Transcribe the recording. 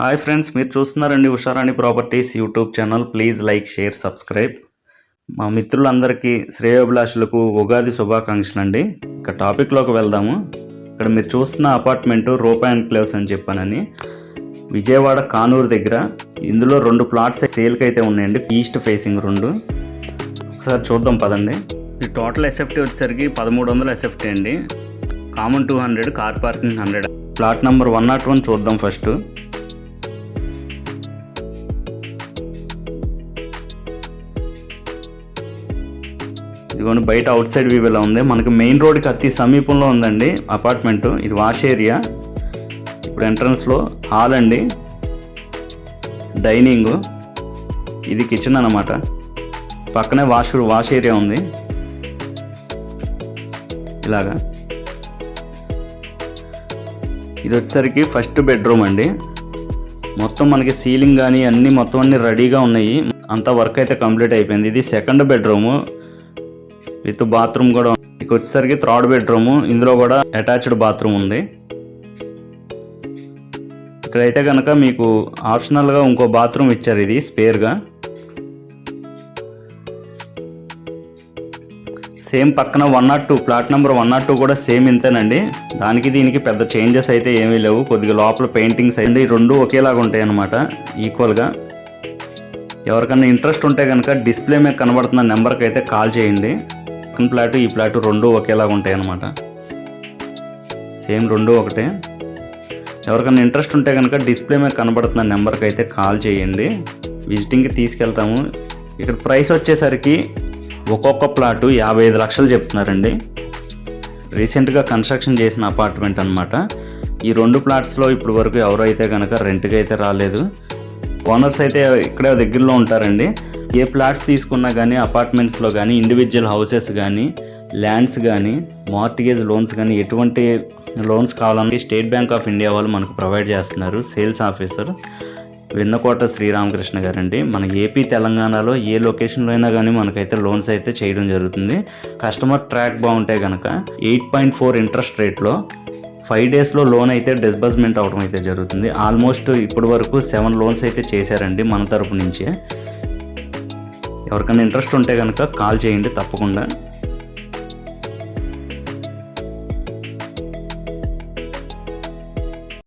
Hi friends మీరు చూస్తున్నారండి Usharani properties YouTube channel. Please like share subscribe. మా మిత్రులందరికీ శ్రేయోభిలాషులకు ఉగాది శుభాకాంక్షలు అండి ఇక టాపిక్లోకి వెళ్దాము. ఇక్కడ మీరు చూస్తున్న అపార్ట్మెంటు రూపా ఎన్క్లేవ్స్ అని చెప్పానని. విజయవాడ కానూరు దగ్గర. ఇందులో రెండు ప్లాట్స్ సేల్కి అయితే ఉన్నాయండి. ఈస్ట్ ఫేసింగ్ రెండు. ఒకసారి చూద్దాం పదండి. ఇది టోటల్ ఎస్ఎఫ్టీ వచ్చేసరికి పదమూడు వందల ఎస్ఎఫ్టీ అండి. Common two hundred car parking hundred plot number one naught one చూద్దాం ఫస్ట్ ఇదిగోండి బయట అవుట్ సైడ్ వ్యూ ఇలా ఉంది? మనకి మెయిన్ రోడ్కి అతి సమీపంలో ఉందండి అపార్ట్మెంట్. ఇది వాష్ ఏరియా. ఇప్పుడు ఎంట్రన్స్లో హాల్ అండి. డైనింగ్. ఇది కిచెన్ అన్నమాట. పక్కనే వాష్ వాష్ ఏరియా ఉంది. ఇలాగా. ఇది వచ్చేసరికి ఫస్ట్ బెడ్రూమ్ అండి. మొత్తం మనకి సీలింగ్ కానీ అన్నీ మొత్తం అన్నీ రెడీగా ఉన్నాయి. అంతా వర్క్ అయితే కంప్లీట్ అయిపోయింది. ఇది సెకండ్ బెడ్రూము. విత్ బాత్రూమ్ కూడా ఇక వచ్చేసరికి థర్డ్ బెడ్రూమ్. ఇందులో కూడా అటాచ్డ్ బాత్రూమ్ ఉంది. ఇక్కడైతే కనుక మీకు ఆప్షనల్గా ఇంకో బాత్రూమ్ ఇచ్చారు ఇది స్పేర్గా సేమ్ పక్కన one naught two plot number one naught two కూడా సేమ్ ఇంతేనండి. దానికి దీనికి పెద్ద చేంజెస్ అయితే ఏమీ లేవు. కొద్దిగా లోపల పెయింటింగ్స్ అండి రెండు ఒకేలాగా ఉంటాయి అన్నమాట ఈక్వల్గా ఎవరికైనా ఇంట్రెస్ట్ ఉంటే కనుక డిస్ప్లే మీద కనబడుతున్న నెంబర్కి అయితే కాల్ చేయండి. పక్కన ప్లాట్ ఈ ప్లాట్ రెండు ఒకేలాగా ఉంటాయి అన్నమాట సేమ్ రెండు ఒకటే. ఎవరికైనా ఇంట్రెస్ట్ ఉంటే కనుక డిస్ప్లే మీద కనబడుతున్న నెంబర్కి అయితే కాల్ చేయండి. విజిటింగ్కి తీసుకెళ్తాము. ఇక్కడ ప్రైస్ వచ్చేసరికి ఒక్కొక్క ప్లాటు యాభై ఐదు లక్షలు చెప్తున్నారండి. రీసెంట్గా కన్స్ట్రక్షన్ చేసిన అపార్ట్మెంట్ అనమాట ఈ రెండు ప్లాట్స్లో ఇప్పుడు వరకు ఎవరైతే కనుక రెంట్కి అయితే రాలేదు. ఓనర్స్ అయితే ఇక్కడే దగ్గరలో ఉంటారండి. ఏ ప్లాట్స్ తీసుకున్నా కానీ అపార్ట్మెంట్స్లో కానీ ఇండివిజువల్ హౌసెస్ కానీ ల్యాండ్స్ కానీ మార్టిగేజ్ లోన్స్ కానీ ఎటువంటి లోన్స్ కావాలని స్టేట్ బ్యాంక్ ఆఫ్ ఇండియా వాళ్ళు మనకు ప్రొవైడ్ చేస్తున్నారు. సేల్స్ ఆఫీసర్ వెన్నకోట శ్రీరామకృష్ణ గారండి. మన ఏపీ తెలంగాణలో ఏ లొకేషన్లో అయినా కానీ మనకైతే లోన్స్ అయితే చేయడం జరుగుతుంది. కస్టమర్ ట్రాక్ బాగుంటే కనుక ఎయిట్ పాయింట్ ఫోర్ ఇంట్రెస్ట్ రేట్లో ఫైవ్ డేస్లో లోన్ అయితే డిస్బర్స్మెంట్ అవడం అయితే జరుగుతుంది. ఆల్మోస్ట్ ఇప్పటి వరకు సెవెన్ లోన్స్ అయితే చేశారండి మన తరపు నుంచే. ఎవరికైనా ఇంట్రెస్ట్ ఉంటే కనుక కాల్ చేయండి తప్పకుండా.